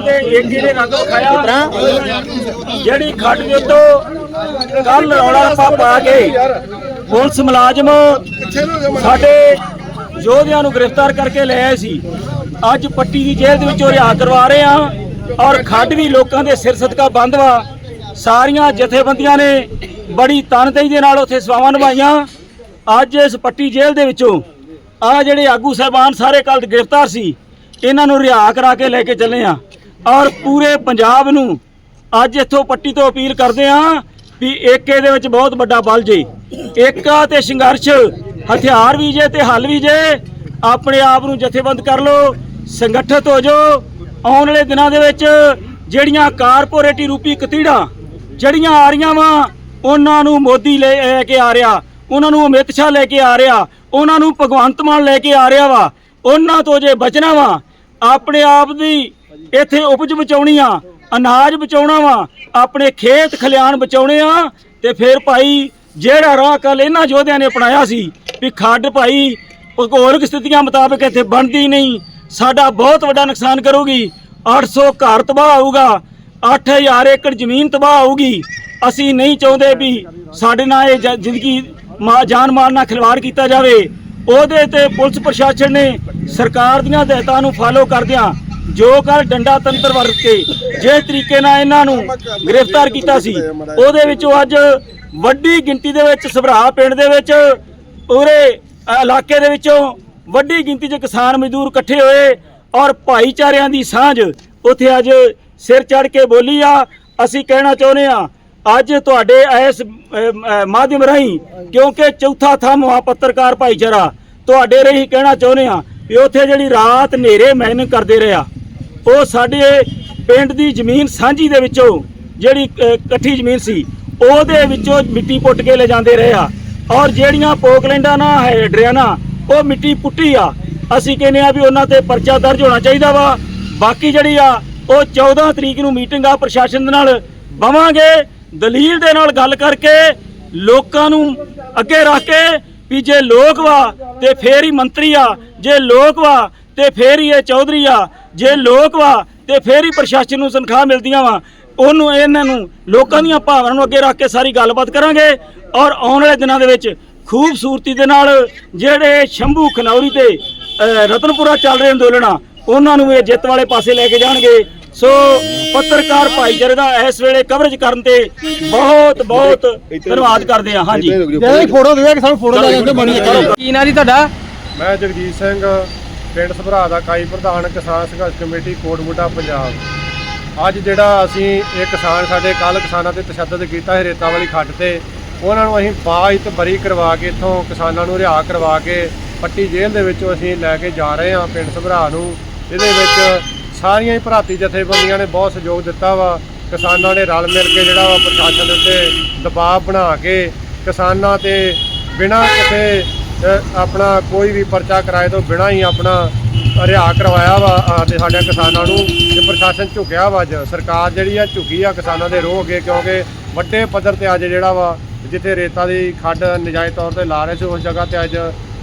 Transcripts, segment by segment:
ਮਜ਼ਦੂਰਾਂ ਦੇ ਨੇ ਰੰਗ ਖਾਇਆ। ਜਿਹੜੀ ਖੱਡ ਦੇ ਉੱਤੋਂ ਕੱਲ ਰੌਲਾ ਰੱਪਾ ਪਾ ਕੇ ਪੁਲਿਸ ਮੁਲਾਜ਼ਮ ਸਾਡੇ ਯੋਧਿਆਂ ਨੂੰ ਗ੍ਰਿਫਤਾਰ ਕਰਕੇ ਲੈ ਆਏ ਸੀ। ਅੱਜ ਪੱਟੀ ਦੀ ਜੇਲ੍ਹ ਦੇ ਵਿੱਚੋਂ ਰਿਹਾ ਕਰਵਾ ਰਹੇ ਆ ਔਰ ਖੱਡ ਵੀ ਲੋਕਾਂ ਦੇ ਸਿਰ ਸਦਕਾ ਬੰਦ ਵਾ। ਸਾਰੀਆਂ ਜਥੇਬੰਦੀਆਂ ਨੇ ਬੜੀ ਤਨਦੇਹੀ ਦੇ ਨਾਲ ਉੱਥੇ ਸੇਵਾਵਾਂ ਨਿਭਾਈਆਂ। ਅੱਜ ਇਸ ਪੱਟੀ ਜੇਲ੍ਹ ਦੇ ਵਿੱਚੋਂ ਆ ਜਿਹੜੇ ਆਗੂ ਸਾਹਿਬਾਨ ਸਾਰੇ ਕੱਲ ਗ੍ਰਿਫਤਾਰ ਸੀ, ਇਹਨਾਂ ਨੂੰ ਰਿਹਾ ਕਰਾ ਕੇ ਲੈ ਕੇ ਚੱਲੇ ਆ। ਔਰ ਪੂਰੇ ਪੰਜਾਬ ਨੂੰ ਅੱਜ ਇੱਥੋਂ ਪੱਟੀ ਤੋਂ ਅਪੀਲ ਕਰਦੇ ਆ ਵੀ ਏਕੇ ਦੇ ਵਿੱਚ ਬਹੁਤ ਵੱਡਾ ਬਲ ਜੇ। ਏਕਾ ਤੇ ਸੰਘਰਸ਼ ਹਥਿਆਰ ਵੀ ਜੇ ਤੇ ਹੱਲ ਵੀ ਜੇ, ਆਪਣੇ ਆਪ ਨੂੰ ਜਥੇਬੰਦ ਕਰ ਲਓ, ਸੰਗਠਿਤ ਹੋ ਜਾਓ। ਆਉਣ ਵਾਲੇ ਦਿਨਾਂ ਦੇ ਵਿੱਚ ਜਿਹੜੀਆਂ ਕਾਰਪੋਰੇਟੀ ਰੂਪੀ ਕਤੀੜਾਂ, ਜਿਹੜੀਆਂ ਆ ਰਹੀਆਂ ਵਾ, ਉਹਨਾਂ ਨੂੰ ਮੋਦੀ ਲੈ ਲੈ ਕੇ ਆ ਰਿਹਾ, ਉਹਨਾਂ ਨੂੰ ਅਮਿਤ ਸ਼ਾਹ ਲੈ ਕੇ ਆ ਰਿਹਾ, ਉਹਨਾਂ ਨੂੰ ਭਗਵੰਤ ਮਾਨ ਲੈ ਕੇ ਆ ਰਿਹਾ ਵਾ, ਉਹਨਾਂ ਤੋਂ ਜੇ ਬਚਣਾ ਵਾ, ਆਪਣੇ ਆਪ ਦੀ ਇੱਥੇ ਉਪਜ ਬਚਾਉਣੀ ਆ, ਅਨਾਜ ਬਚਾਉਣਾ ਵਾ, ਆਪਣੇ ਖੇਤ ਖਲਿਆਣ ਬਚਾਉਣੇ ਆ, ਤੇ ਫਿਰ ਭਾਈ ਜਿਹੜਾ ਰਾਹ ਕੱਲ ਇਹਨਾਂ ਯੋਧਿਆਂ ਨੇ ਅਪਣਾਇਆ ਸੀ ਵੀ ਖੱਡ ਭਾਈ, ਭੂਗੋਲਿਕ ਸਥਿਤੀਆਂ ਮੁਤਾਬਕ ਇੱਥੇ ਬਣਦੀ ਨਹੀਂ, ਸਾਡਾ ਬਹੁਤ ਵੱਡਾ ਨੁਕਸਾਨ ਕਰੂਗੀ 800 ਘਰ ਤਬਾਹ ਹੋਊਗਾ 8000 ਏਕੜ ਜ਼ਮੀਨ ਤਬਾਹ ਹੋਊਗੀ, ਅਸੀਂ ਨਹੀਂ ਚਾਹੁੰਦੇ ਵੀ ਸਾਡੇ ਨਾਲ ਇਹ ਜ਼ਿੰਦਗੀ ਮਾ- ਜਾਨ ਮਾਲ ਨਾਲ ਖਿਲਵਾੜ ਕੀਤਾ ਜਾਵੇ, ਉਹਦੇ ਤੇ ਪੁਲਿਸ ਪ੍ਰਸ਼ਾਸਨ ਨੇ ਸਰਕਾਰ ਦੀਆਂ ਹਦਾਇਤਾਂ ਨੂੰ ਫਾਲੋ ਕਰਦਿਆਂ ਜੋ ਕੱਲ ਡੰਡਾ ਤੰਤਰ ਵਰਤ ਕੇ ਜਿਸ ਤਰੀਕੇ ਨਾਲ ਇਹਨਾਂ ਨੂੰ ਗ੍ਰਿਫਤਾਰ ਕੀਤਾ ਸੀ, ਉਹਦੇ ਵਿੱਚੋਂ ਅੱਜ ਵੱਡੀ ਗਿਣਤੀ ਦੇ ਵਿੱਚ ਸਭਰਾ ਪਿੰਡ ਦੇ ਵਿੱਚ, ਪੂਰੇ ਇਲਾਕੇ ਦੇ ਵਿੱਚੋਂ ਵੱਡੀ ਗਿਣਤੀ 'ਚ ਕਿਸਾਨ ਮਜ਼ਦੂਰ ਇਕੱਠੇ ਹੋਏ ਔਰ ਭਾਈਚਾਰਿਆਂ ਦੀ ਸਾਂਝ ਉੱਥੇ ਅੱਜ ਸਿਰ ਚੜ ਕੇ ਬੋਲੀ ਆ। ਅਸੀਂ ਕਹਿਣਾ ਚਾਹੁੰਦੇ ਆ ਅੱਜ ਤੁਹਾਡੇ ਇਸ ਮਾਧਿਅਮ ਰਾਹੀਂ ਕਿਉਂਕਿ ਚੌਥਾ ਥੰਮ ਆ ਪੱਤਰਕਾਰ ਭਾਈਚਾਰਾ, ਤੁਹਾਡੇ ਰਹੀ ਕਹਿਣਾ ਚਾਹੁੰਦੇ ਆ ਵੀ ਉੱਥੇ ਜਿਹੜੀ ਰਾਤ ਹਨੇਰੇ ਮਿਹਨਤ ਕਰਦੇ ਰਿਹਾ ਉਹ ਸਾਡੇ ਪਿੰਡ ਦੀ ਜ਼ਮੀਨ ਸਾਂਝੀ ਦੇ ਵਿੱਚੋਂ ਜਿਹੜੀ ਇਕੱਠੀ ਜ਼ਮੀਨ ਸੀ, ਉਹਦੇ ਵਿੱਚੋਂ ਮਿੱਟੀ ਪੁੱਟ ਕੇ ਲੈ ਜਾਂਦੇ ਰਹੇ ਆ। ਔਰ ਜਿਹੜੀਆਂ ਪੋਕਲੈਂਡਾਂ ਨਾ ਹੈ ਡਰਿਆਨਾ ਉਹ ਮਿੱਟੀ ਪੁੱਟੀ ਆ। ਅਸੀਂ ਕਹਿੰਦੇ ਆ ਵੀ ਉਹਨਾਂ ਤੇ ਪਰਚਾ ਦਰਜ ਹੋਣਾ ਚਾਹੀਦਾ ਵਾ। ਬਾਕੀ ਜਿਹੜੀ ਆ, ਉਹ 14 ਤਰੀਕ ਨੂੰ ਮੀਟਿੰਗ ਆ ਪ੍ਰਸ਼ਾਸਨ ਦੇ ਨਾਲ। ਬਵਾਂਗੇ, ਦਲੀਲ ਦੇ ਨਾਲ ਗੱਲ ਕਰਕੇ, ਲੋਕਾਂ ਨੂੰ ਅੱਗੇ ਰੱਖ ਕੇ ਵੀ ਜੇ ਲੋਕ ਵਾ ਤੇ ਫੇਰ ਹੀ ਮੰਤਰੀ ਆ, ਜੇ ਲੋਕ ਵਾ ਤੇ ਫੇਰ ਹੀ ਇਹ ਚੌਧਰੀ ਆ ਜੇ ਲੋਕ ਵਾ ਤੇ ਫੇਰ ਹੀ ਪ੍ਰਸ਼ਾਸਨ ਨੂੰ ਤਨਖਾਹ ਮਿਲਦੀਆਂ ਵਾ। ਉਹਨੂੰ ਇਹਨਾਂ ਨੂੰ ਲੋਕਾਂ ਦੀਆਂ ਭਾਵਨਾਵਾਂ ਨੂੰ ਅੱਗੇ ਰੱਖ ਕੇ ਸਾਰੀ ਗੱਲਬਾਤ ਕਰਾਂਗੇ ਔਰ ਆਉਣ ਵਾਲੇ ਦਿਨਾਂ ਦੇ ਵਿੱਚ ਖੂਬਸੂਰਤੀ ਦੇ ਨਾਲ ਜਿਹੜੇ ਸ਼ੰਭੂ ਖਨੌਰੀ ਤੇ ਰਤਨਪੁਰਾ ਚੱਲ ਰਹੇ ਅੰਦੋਲਨ ਆ ਉਹਨਾਂ ਨੂੰ ਇਹ ਜਿੱਤ ਵਾਲੇ ਪਾਸੇ ਲੈ ਕੇ ਜਾਣਗੇ। ਸੋ ਪੱਤਰਕਾਰ ਭਾਈਚਾਰੇ ਦਾ ਇਸ ਵੇਲੇ ਕਵਰੇਜ ਕਰਨ ਤੇ ਬਹੁਤ ਬਹੁਤ ਧੰਨਵਾਦ ਕਰਦੇ ਆ। ਹਾਂਜੀ। ਜੇ ਫੋਟੋ ਦੇ ਕਿ ਸਾਨੂੰ ਫੋਟੋ ਲੈ ਕੇ ਬਣੀ ਕੀ ਨਾਂ ਜੀ ਤੁਹਾਡਾ? ਮੈਂ ਜਗਜੀਤ ਸਿੰਘ ਪਿੰਡ ਸਭਰਾ ਦਾ ਕਾਈ ਪ੍ਰਧਾਨ ਕਿਸਾਨ ਸੰਘਰਸ਼ ਕਮੇਟੀ ਕੋਟਬੁੱਢਾ ਪੰਜਾਬ। ਅੱਜ ਜਿਹੜਾ ਅਸੀਂ ਇਹ ਕਿਸਾਨ ਸਾਡੇ ਕੱਲ ਕਿਸਾਨਾਂ ਤੇ ਤਸ਼ੱਦਦ ਕੀਤਾ ਹੈ ਰੇਤਾ ਵਾਲੀ ਖੱਡ ਤੇ, ਉਹਨਾਂ ਨੂੰ ਅਸੀਂ ਬਾਅਦ ਬਰੀ ਕਰਵਾ ਕੇ ਇੱਥੋਂ ਕਿਸਾਨਾਂ ਨੂੰ ਰਿਹਾ ਕਰਵਾ ਕੇ ਪੱਟੀ ਜੇਲ੍ਹ ਦੇ ਵਿੱਚੋਂ ਅਸੀਂ ਲੈ ਕੇ ਜਾ ਰਹੇ ਹਾਂ ਪਿੰਡ ਸਭਰਾ ਨੂੰ। ਇਹਦੇ ਵਿੱਚ ਸਾਰੀਆਂ ਹੀ ਭਰਾਤੀ ਜਥੇਬੰਦੀਆਂ ਨੇ ਬਹੁਤ ਸਹਿਯੋਗ ਦਿੱਤਾ ਵਾ। ਕਿਸਾਨਾਂ ਨੇ ਰਲ ਮਿਲ ਕੇ ਜਿਹੜਾ ਵਾ ਪ੍ਰਸ਼ਾਸਨ ਦੇ ਉੱਤੇ ਦਬਾਅ ਬਣਾ ਕੇ ਕਿਸਾਨਾਂ ਤੇ ਬਿਨਾਂ ਕਿਸੇ ਆਪਣਾ ਕੋਈ ਵੀ ਪਰਚਾ ਕਰਾਏ ਤੋਂ ਬਿਨਾਂ ਹੀ ਆਪਣਾ ਰਿਹਾ ਕਰਵਾਇਆ ਵਾ ਅ, ਤੇ ਸਾਡੇ ਕਿਸਾਨਾਂ ਨੂੰ ਤੇ ਪ੍ਰਸ਼ਾਸਨ ਝੁਕਿਆ ਵਾ ਅੱਜ। ਸਰਕਾਰ ਜਿਹੜੀ ਆ ਝੁਕੀ ਆ ਕਿਸਾਨਾਂ ਦੇ ਰੋਹ ਅੱਗੇ ਕਿਉਂਕਿ ਵੱਡੇ ਪੱਧਰ ਤੇ ਅੱਜ ਜਿਹੜਾ ਵਾ ਜਿੱਥੇ ਰੇਤਾ ਦੀ ਖੱਡ ਨਜਾਇਜ਼ ਤੌਰ ਤੇ ਲਾ ਰਹੇ ਸੀ ਉਸ ਜਗ੍ਹਾ ਤੇ ਅੱਜ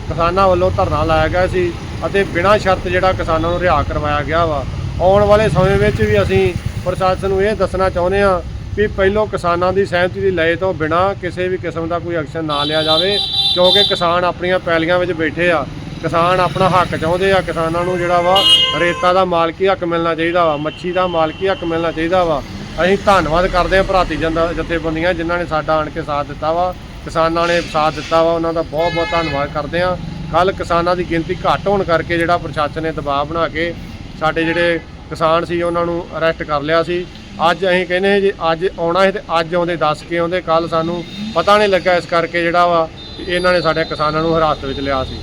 ਕਿਸਾਨਾਂ ਵੱਲੋਂ ਧਰਨਾ ਲਾਇਆ ਗਿਆ ਸੀ ਅਤੇ ਬਿਨਾਂ ਸ਼ਰਤ ਜਿਹੜਾ ਕਿਸਾਨਾਂ ਨੂੰ ਰਿਹਾ ਕਰਵਾਇਆ ਗਿਆ ਵਾ। ਆਉਣ ਵਾਲੇ ਸਮੇਂ ਵਿੱਚ ਵੀ ਅਸੀਂ ਪ੍ਰਸ਼ਾਸਨ ਨੂੰ ਇਹ ਦੱਸਣਾ ਚਾਹੁੰਦੇ ਹਾਂ ਵੀ ਪਹਿਲੋਂ ਕਿਸਾਨਾਂ ਦੀ ਸਹਿਮਤੀ ਦੀ ਲਏ ਤੋਂ ਬਿਨਾਂ ਕਿਸੇ ਵੀ ਕਿਸਮ ਦਾ ਕੋਈ ਐਕਸ਼ਨ ਨਾ ਲਿਆ ਜਾਵੇ। ਕਿਉਂਕਿ ਕਿਸਾਨ ਆਪਣੀਆਂ ਪੈਲੀਆਂ ਵਿੱਚ ਬੈਠੇ ਆ, ਕਿਸਾਨ ਆਪਣਾ ਹੱਕ ਚਾਹੁੰਦੇ ਆ, ਕਿਸਾਨਾਂ ਨੂੰ ਜਿਹੜਾ ਵਾ ਰੇਤਾ ਦਾ ਮਾਲਕੀ ਹੱਕ ਮਿਲਣਾ ਚਾਹੀਦਾ ਵਾ, ਮੱਛੀ ਦਾ ਮਾਲਕੀ ਹੱਕ ਮਿਲਣਾ ਚਾਹੀਦਾ ਵਾ। ਅਸੀਂ ਧੰਨਵਾਦ ਕਰਦੇ ਹਾਂ ਭਰਾਤੀ ਜੰਦਾ ਜਥੇਬੰਦੀਆਂ ਜਿਨ੍ਹਾਂ ਨੇ ਸਾਡਾ ਆਣ ਕੇ ਸਾਥ ਦਿੱਤਾ ਵਾ, ਕਿਸਾਨਾਂ ਨੇ ਸਾਥ ਦਿੱਤਾ ਵਾ, ਉਹਨਾਂ ਦਾ ਬਹੁਤ ਬਹੁਤ ਧੰਨਵਾਦ ਕਰਦੇ ਹਾਂ। ਕੱਲ ਕਿਸਾਨਾਂ ਦੀ ਗਿਣਤੀ ਘੱਟ ਹੋਣ ਕਰਕੇ ਜਿਹੜਾ ਪ੍ਰਸ਼ਾਸਨ ਨੇ ਦਬਾਅ ਬਣਾ ਕੇ ਸਾਡੇ ਜਿਹੜੇ ਕਿਸਾਨ ਸੀ, ਉਹਨਾਂ ਨੂੰ ਅਰੈਸਟ ਕਰ ਲਿਆ ਸੀ। ਅੱਜ ਅਸੀਂ ਕਹਿੰਦੇ ਹਾਂ ਜੀ, ਅੱਜ ਆਉਣਾ ਸੀ ਤੇ ਅੱਜ ਆਉਂਦੇ, ਦੱਸ ਕੇ ਆਉਂਦੇ। ਕੱਲ ਸਾਨੂੰ ਪਤਾ ਨਹੀਂ ਲੱਗਾ ਇਸ ਕਰਕੇ ਜਿਹੜਾ ਵਾ ਇਹਨਾਂ ਨੇ ਸਾਡੇ ਕਿਸਾਨਾਂ ਨੂੰ ਹਿਰਾਸਤ ਵਿੱਚ ਲਿਆ ਸੀ।